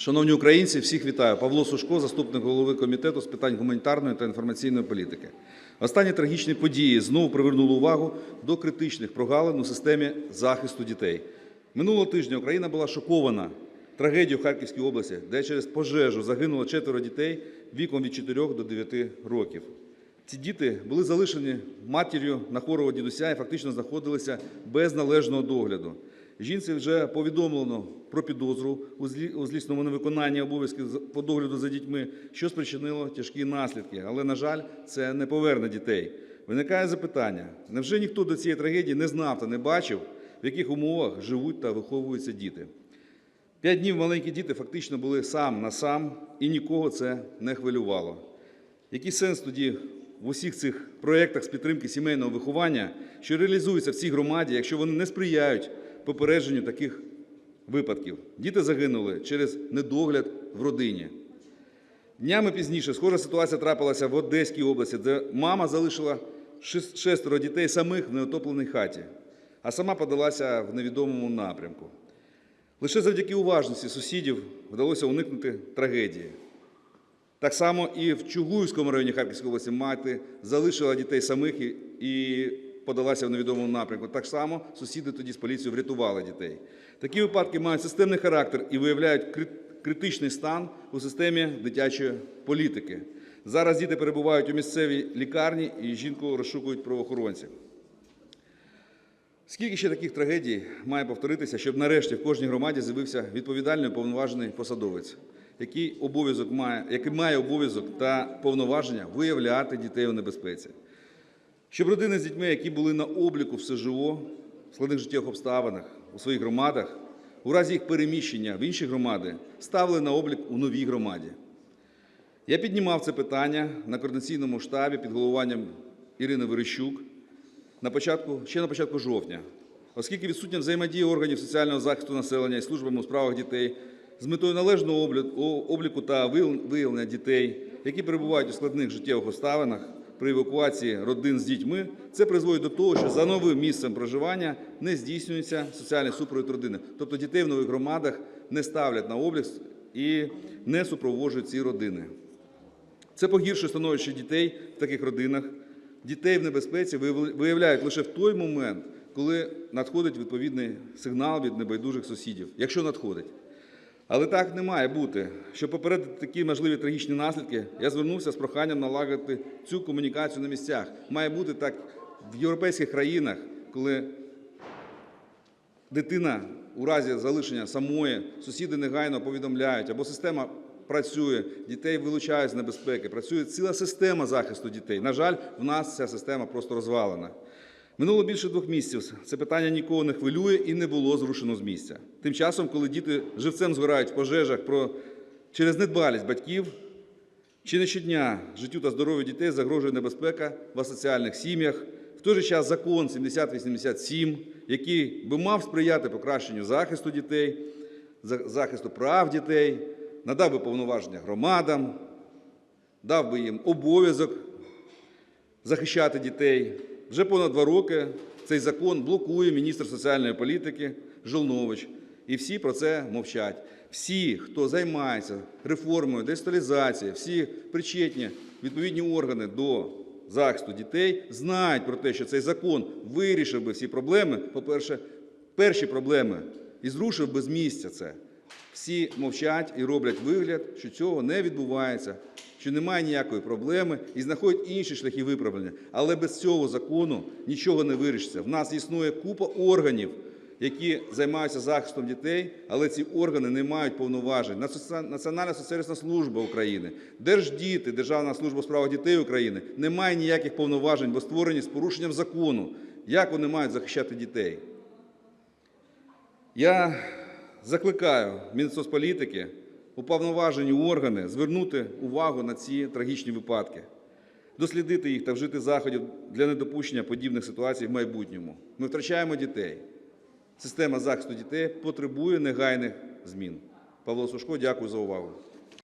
Шановні українці, всіх вітаю. Павло Сушко, заступник голови комітету з питань гуманітарної та інформаційної політики. Останні трагічні події знову привернули увагу до критичних прогалин у системі захисту дітей. Минулого тижня Україна була шокована трагедією в Харківській області, де через пожежу загинуло четверо дітей віком від 4 до 9 років. Ці діти були залишені матір'ю на хворого дідуся і фактично знаходилися без належного догляду. Жінці вже повідомлено про підозру у злі- у злісному невиконанні обов'язків по догляду за дітьми, що спричинило тяжкі наслідки. Але, на жаль, це не поверне дітей. Виникає запитання: невже ніхто до цієї трагедії не знав та не бачив, в яких умовах живуть та виховуються діти? П'ять днів маленькі діти фактично були сам на сам, і нікого це не хвилювало. Який сенс тоді в усіх цих проєктах з підтримки сімейного виховання, що реалізуються в цій громаді, якщо вони не сприяють попередженню таких випадків? Діти загинули через недогляд в родині. Днями пізніше схожа ситуація трапилася в Одеській області, де мама залишила шестеро дітей самих в неотопленій хаті, а сама подалася в невідомому напрямку. Лише завдяки уважності сусідів вдалося уникнути трагедії. Так само і в Чугуївському районі Харківської області мати залишила дітей самих і, подалася в невідомому напрямку. Так само сусіди тоді з поліцією врятували дітей. Такі випадки мають системний характер і виявляють критичний стан у системі дитячої політики. Зараз діти перебувають у місцевій лікарні і жінку розшукують правоохоронці. Скільки ще таких трагедій має повторитися, щоб нарешті в кожній громаді з'явився відповідальний повноважений посадовець, який обов'язок має, який має обов'язок та повноваження виявляти дітей у небезпеці, щоб родини з дітьми, які були на обліку в СЖО в складних життєвих обставинах у своїх громадах, у разі їх переміщення в інші громади, ставили на облік у новій громаді. Я піднімав це питання на координаційному штабі під головуванням Ірини Верещук на початку, ще на початку жовтня, оскільки відсутня взаємодія органів соціального захисту населення і службами у справах дітей з метою належного обліку та виявлення дітей, які перебувають у складних життєвих обставинах при евакуації родин з дітьми, це призводить до того, що за новим місцем проживання не здійснюється соціальний супровід родини. Тобто дітей в нових громадах не ставлять на облік і не супроводжують ці родини. Це погіршує становище дітей в таких родинах. Дітей в небезпеці виявляють лише в той момент, коли надходить відповідний сигнал від небайдужих сусідів, якщо надходить. Але так не має бути. Щоб попередити такі можливі трагічні наслідки, я звернувся з проханням налагодити цю комунікацію на місцях. Має бути так в європейських країнах, коли дитина у разі залишення самої, сусіди негайно повідомляють, або система працює, дітей вилучають з небезпеки, працює ціла система захисту дітей. На жаль, в нас ця система просто розвалена. Минуло більше двох місяців. Це питання нікого не хвилює і не було зрушено з місця. Тим часом, коли діти живцем згорають в пожежах про... через недбалість батьків, чи не щодня життю та здоров'ю дітей загрожує небезпека в асоціальних сім'ях. В той же час закон 7087, який би мав сприяти покращенню захисту дітей, захисту прав дітей, надав би повноваження громадам, дав би їм обов'язок захищати дітей. Вже понад два роки цей закон блокує міністр соціальної політики Жолнович. І всі про це мовчать. Всі, хто займається реформою, децентралізації, всі причетні відповідні органи до захисту дітей, знають про те, що цей закон вирішив би всі проблеми. По-перше, перші проблеми і зрушив би з місця це. Всі мовчать і роблять вигляд, що цього не відбувається, що немає ніякої проблеми і знаходять інші шляхи виправлення. Але без цього закону нічого не вирішиться. В нас існує купа органів, які займаються захистом дітей, але ці органи не мають повноважень. Національна соціальна служба України, Держдіти, Державна служба у справах дітей України не має ніяких повноважень, бо створені з порушенням закону. Як вони мають захищати дітей? Я закликаю Мінсоцполітики, уповноважені органи звернути увагу на ці трагічні випадки, дослідити їх та вжити заходів для недопущення подібних ситуацій в майбутньому. Ми втрачаємо дітей. Система захисту дітей потребує негайних змін. Павло Сушко, дякую за увагу.